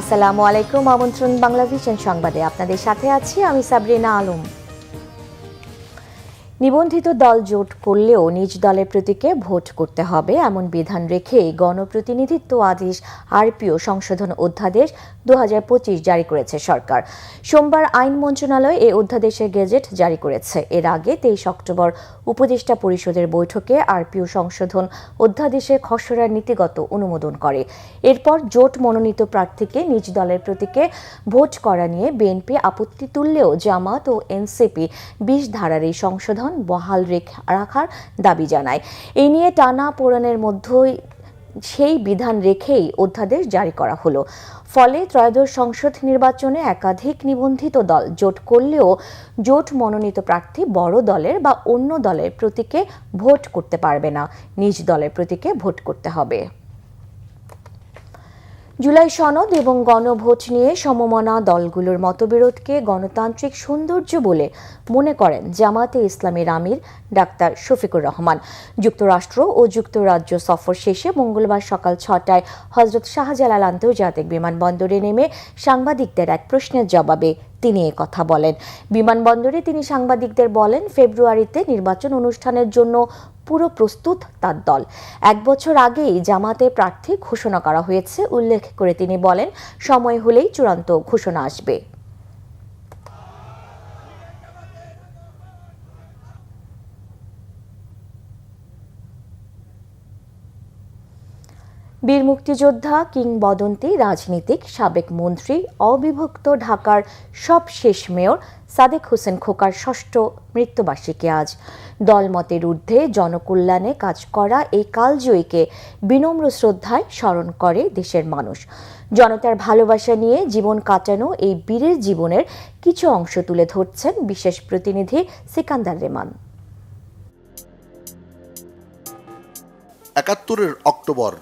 আসসালামু আলাইকুম আমন্ত্রণ বাংলা ভিশন সংবাদে। আপনাদের সাথে আছি আমি সাবরিনা আলম। নিবন্ধিত দল জোট করলেও নিজ দলের প্রতীকে ভোট করতে হবে, এমন বিধান রেখে গণপ্রতিনিধিত্ব আদেশ আরপিও সংশোধন অধ্যাদেশ দু হাজার পঁচিশ জারি করেছে সরকার। সোমবার আইন মন্ত্রণালয় এই অধ্যাদেশের গেজেট জারি করেছে। এর আগে তেইশ অক্টোবর উপদেষ্টা পরিষদের বৈঠকে আরপিও সংশোধন অধ্যাদেশের খসড়ার নীতিগত অনুমোদন করে। এরপর জোট মনোনীত প্রার্থীকে নিজ দলের প্রতীকে ভোট করা নিয়ে বিএনপি আপত্তি তুললেও জামাত ও এনসিপি বিশ ধারার এই সংশোধন বহাল রেখ- রাখার দাবি জানায়। এই নিয়ে টানা পোড়ানের মধ্যেই সেই বিধান রেখেই অধ্যাদেশ জারি করা হলো। ফলে ত্রয়োদশ সংসদ নির্বাচনে একাধিক নিবন্ধিত দল জোট করলেও জোট মনোনীত প্রার্থী বড় দলের বা অন্য দলের প্রতীকে ভোট করতে পারবে না। নিজ দলের প্রতীকে ভোট করতে হবে। জুলাই সনদ এবং গণভোট নিয়ে সমমনা দলগুলোর মতবিরোধকে গণতান্ত্রিক সৌন্দর্য বলে মনে করেন জামাতে ইসলামের আমির ডাক্তার শফিকুর রহমান। যুক্তরাষ্ট্র ও যুক্তরাজ্য সফর শেষে মঙ্গলবার সকাল ছটায় হজরত শাহজালাল আন্তর্জাতিক বিমানবন্দরে নেমে সাংবাদিকদের এক প্রশ্নের জবাবে তিনি কথা বলেন। বিমানবন্দরে তিনি সাংবাদিকদের বলেন, ফেব্রুয়ারিতে নির্বাচন অনুষ্ঠানের জন্য পুরো প্রস্তুত তার দল। এক বছর আগেই জামাতে প্রার্থী ঘোষণা করা হয়েছে, উল্লেখ করে তিনি বলেন, সময় হলেই চূড়ান্ত ঘোষণা আসবে। বীর মুক্তিযোদ্ধা, কিংবদন্তি, রাজনীতিক, সাবেক মন্ত্রী, অবিভক্ত ঢাকার সব শেষ মেয়র সাদেক হোসেন খোকার ষষ্ঠ মৃত্যুবার্ষিকী আজ। দলমতের ঊর্ধ্বে জনকল্যাণে কাজ করা এই কালজয়ীকে বিনম্র শ্রদ্ধায় স্মরণ করে দেশের মানুষ। জনতার ভালোবাসা নিয়ে জীবন কাটানো এই বীরের জীবনের কিছু অংশ তুলে ধরছেন বিশেষ প্রতিনিধি সিকান্দার রেমান। একাত্তরের অক্টোবর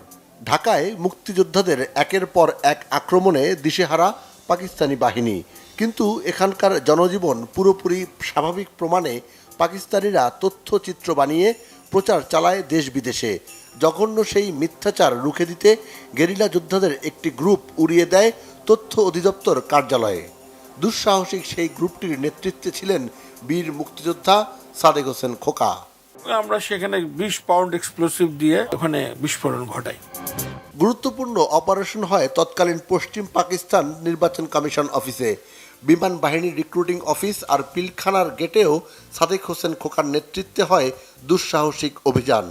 ঢাকায় মুক্তিযোদ্ধাদের একের পর এক আক্রমণে দিশেহারা পাকিস্তানি বাহিনী। কিন্তু এখানকার জনজীবন পুরোপুরি স্বাভাবিক প্রমাণে পাকিস্তানিরা তথ্যচিত্র বানিয়ে প্রচার চালায় দেশ বিদেশে জঘন্য সেই মিথ্যাচার রুখে দিতে গেরিলা যোদ্ধাদের একটি গ্রুপ উড়িয়ে দেয় তথ্য অধিদপ্তর কার্যালয়ে। দুঃসাহসিক সেই গ্রুপটির নেতৃত্বে ছিলেন বীর মুক্তিযোদ্ধা সাদেক হোসেন খোকা। আমরা সেখানে বিশ পাউন্ড এক্সপ্লোসিভ দিয়ে ওখানে বিস্ফোরণ ঘটাই। গুরুত্বপূর্ণ অপারেশন হয় তৎকালীন পশ্চিম পাকিস্তান নির্বাচন কমিশন অফিসে। বিমান বাহিনীর রিক্রুটিং অফিস আর পিলখানার গেটেও সাদেক হোসেন খোকার নেতৃত্বে হয় দুঃসাহসিক অভিযান।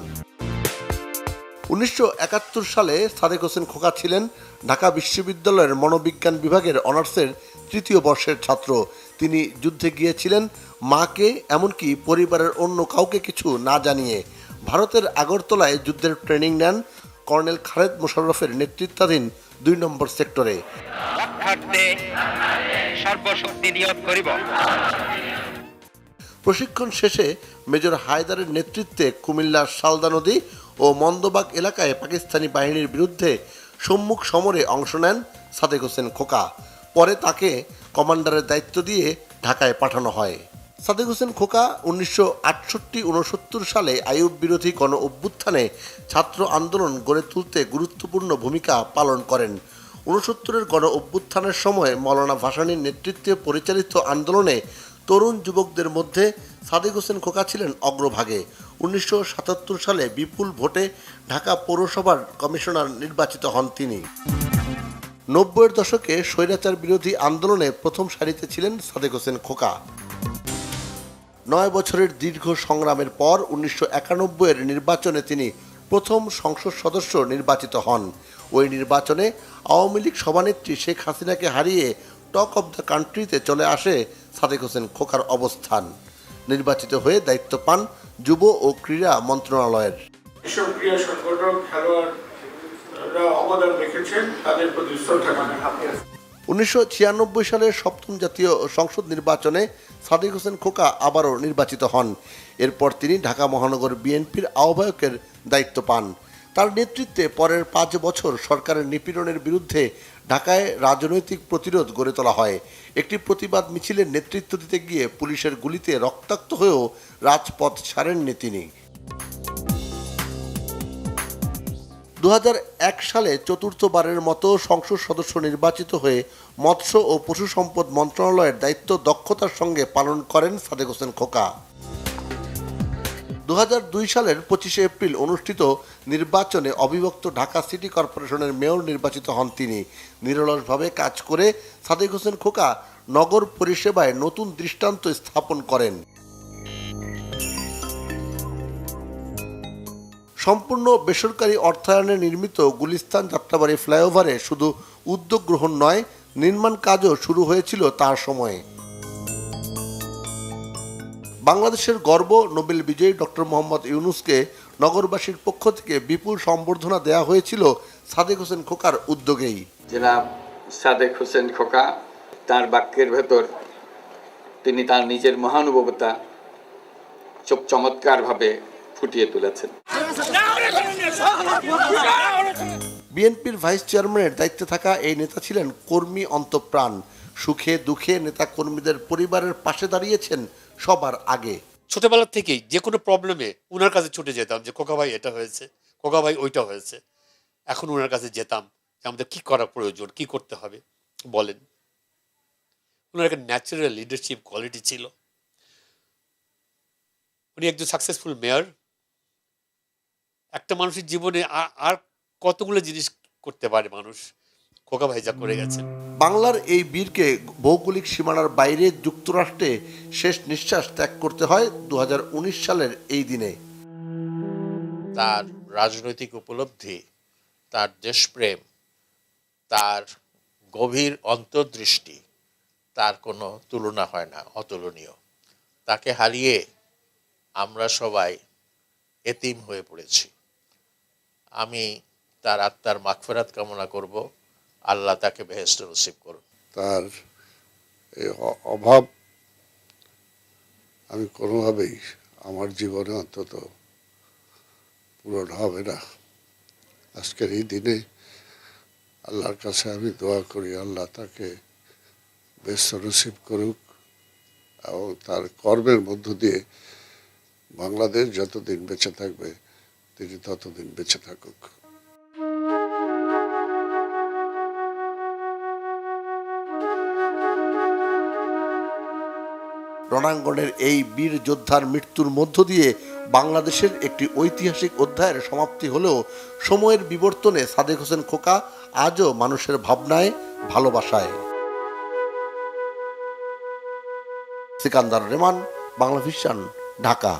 উনিশশো একাত্তর সালে সাদেক হোসেন খোকা ছিলেন ঢাকা বিশ্ববিদ্যালয়ের মনোবিজ্ঞান বিভাগের অনার্সের তৃতীয় বর্ষের ছাত্র। তিনি যুদ্ধে গিয়েছিলেন মাকে এমনকি পরিবারের অন্য কাউকে কিছু না জানিয়ে ভারতের আগরতলায় যুদ্ধের ট্রেনিং নেন কর্নেল খালেদ মোশাররফের নেতৃত্বাধীন দুই নম্বর সেক্টরে। সর্বশক্তি নিয়োগ করিব। প্রশিক্ষণ শেষে মেজর হায়দারের নেতৃত্বে কুমিল্লার শালদা নদী ও মন্দবাগ এলাকায় পাকিস্তানি বাহিনীর বিরুদ্ধে সম্মুখ সমরে অংশ নেন সাদেক হোসেন খোকা। পরে তাকে কমান্ডারের দায়িত্ব দিয়ে ঢাকায় পাঠানো হয়। সাদেক হোসেন খোকা উনিশশো আটষট্টি উনসত্তর সালে আইয়ুব বিরোধী গণ অভ্যুত্থানে ছাত্র আন্দোলন গড়ে তুলতে গুরুত্বপূর্ণ ভূমিকা পালন করেন। উনসত্তরের গণ অভ্যুত্থানের সময় মৌলানা ভাসানীর নেতৃত্বে পরিচালিত আন্দোলনে তরুণ যুবকদের মধ্যে সাদেক হোসেন খোকা ছিলেন অগ্রভাগে। উনিশশো সাতাত্তর সালে বিপুল ভোটে ঢাকা পৌরসভার কমিশনার নির্বাচিত হন তিনি। নব্বইয়ের দশকে স্বৈরাচার বিরোধী আন্দোলনে প্রথম সারিতে ছিলেন সাদেক হোসেন খোকা। নয় বছরের দীর্ঘ সংগ্রামের পর উনিশশো একানব্বইয়ের নির্বাচনে তিনি প্রথম সংসদ সদস্য নির্বাচিত হন। ওই নির্বাচনে আওয়ামী লীগ সভানেত্রী শেখ হাসিনাকে হারিয়ে টক অব দ্য কান্ট্রিতে চলে আসে সাদেক হোসেন খোকার অবস্থান। নির্বাচিত হয়ে দায়িত্ব পান যুব ও ক্রীড়া মন্ত্রণালয়ের। অবদান রেখেছেন, তাদের প্রতি শ্রদ্ধা উনিশশো ছিয়ানব্বই সালের সপ্তম জাতীয় সংসদ নির্বাচনে সাদিক হোসেন খোকা আবারও নির্বাচিত হন। এরপর তিনি ঢাকা মহানগর বিএনপির আহ্বায়কের দায়িত্ব পান। তার নেতৃত্বে পরের পাঁচ বছর সরকারের নিপীড়নের বিরুদ্ধে ঢাকায় রাজনৈতিক প্রতিরোধ গড়ে তোলা হয়। একটি প্রতিবাদ মিছিলের নেতৃত্ব দিতে গিয়ে পুলিশের গুলিতে রক্তাক্ত হয়েও রাজপথ ছাড়েননি তিনি। দু হাজার এক সালে চতুর্থবারের মতো সংসদ সদস্য নির্বাচিত হয়ে মৎস্য ও পশু সম্পদ মন্ত্রণালয়ের দায়িত্ব দক্ষতার সঙ্গে পালন করেন সাদেক হোসেন খোকা। দু হাজার দুই সালের পঁচিশে এপ্রিল অনুষ্ঠিত নির্বাচনে অবিভক্ত ঢাকা সিটি কর্পোরেশনের মেয়র নির্বাচিত হন তিনি। নিরলসভাবে কাজ করে সাদেক হোসেন খোকা নগর পরিষেবায় নতুন দৃষ্টান্ত স্থাপন করেন। সম্পূর্ণ বেসরকারি অর্থায়নে নির্মিত গুলিস্তান যাত্রাবাড়ি ফ্লাইওভারে শুধু উদ্যোগ গ্রহণ নয়, নির্মাণ কাজও শুরু হয়েছিল তার সময়ে। বাংলাদেশের গর্ব নোবেল বিজয়ী ডক্টর মোহাম্মদ ইউনুসকে নগরবাসীর পক্ষ থেকে বিপুল সম্বর্ধনা দেওয়া হয়েছিল সাদেক হোসেন খোকার উদ্যোগেই। জনাব সাদেক হোসেন খোকা, তার বাক্যের ভেতর তিনি তার নিজের মহানুভবতা চমৎকারভাবে ফুটিয়ে তুলেছেন। বিএনপির ভাইস চেয়ারম্যানের দায়িত্বে থাকা এই নেতা ছিলেন কর্মী অন্তপ্রাণ। সুখে দুঃখে নেতা কর্মীদের পরিবারের পাশে দাঁড়িয়েছেন সবার আগে। ছোটবেলা থেকেই যে কোনো প্রবলেমে ওনার কাছে ছুটে যেতাম যে কোকা ভাই, এটা হয়েছে। কোকা ভাই, ওইটা হয়েছে। এখন ওনার কাছে যেতাম যে, আমাদের কি করা প্রয়োজন? কি করতে হবে? বলেন। ওনার একটা ন্যাচারাল লিডারশিপ কোয়ালিটি ছিল। উনি একজন সাকসেসফুল মেয়র একটা মানুষের জীবনে আর কতগুলো জিনিস করতে পারে মানুষ? খোকা ভাই যা করে গেছেন। বাংলার এই বীরকে ভৌগোলিক সীমানার বাইরে যুক্তরাষ্ট্রে শেষ নিঃশ্বাস ত্যাগ করতে হয় দুহাজার উনিশ সালের এই দিনে। তার রাজনৈতিক উপলব্ধি তার দেশপ্রেম তার গভীর অন্তর্দৃষ্টি তার কোনো তুলনা হয় না অতুলনীয়। তাকে হারিয়ে আমরা সবাই এতিম হয়ে পড়েছি। আমি তার আত্মার মাগফেরাত কামনা করব। আল্লাহ তাকে বেহেস্ত নসিব করুন। তার এই অভাব আমি কোনোভাবেই আমার জীবনে অন্তত পূরণ হবে না। আজকের এই দিনে আল্লাহর কাছে আমি দোয়া করি, আল্লাহ তাকে ব্যস্ত নসিব করুক এবং তার কর্মের মধ্য দিয়ে বাংলাদেশ যতদিন বেঁচে থাকবে তিনি ততদিন বেঁচে থাকুক। রণাঙ্গনের এই বীর যোদ্ধার মৃত্যুর মধ্য দিয়ে বাংলাদেশের একটি ঐতিহাসিক অধ্যায়ের সমাপ্তি হলেও সময়ের বিবর্তনে সাদেক হোসেন খোকা আজও মানুষের ভাবনায়, ভালোবাসায়। সিকান্দার রেমান বাংলা ভিশন ঢাকা।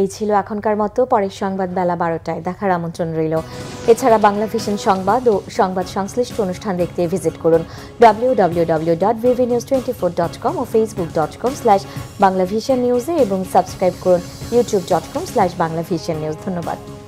এই ছিল এখনকার মতো, পরের সংবাদ বেলা বারোটায় দেখার আমন্ত্রণ রইল। এছাড়া বাংলা ভিশন সংবাদ ও সংবাদ সংশ্লিষ্ট অনুষ্ঠান দেখতে ভিজিট করুন W W W dot twenty four dot com ও Facebook dot com slash Bangla vision নিউজে এবং সাবস্ক্রাইব করুন YouTube dot com slash Bangla vision news ধন্যবাদ।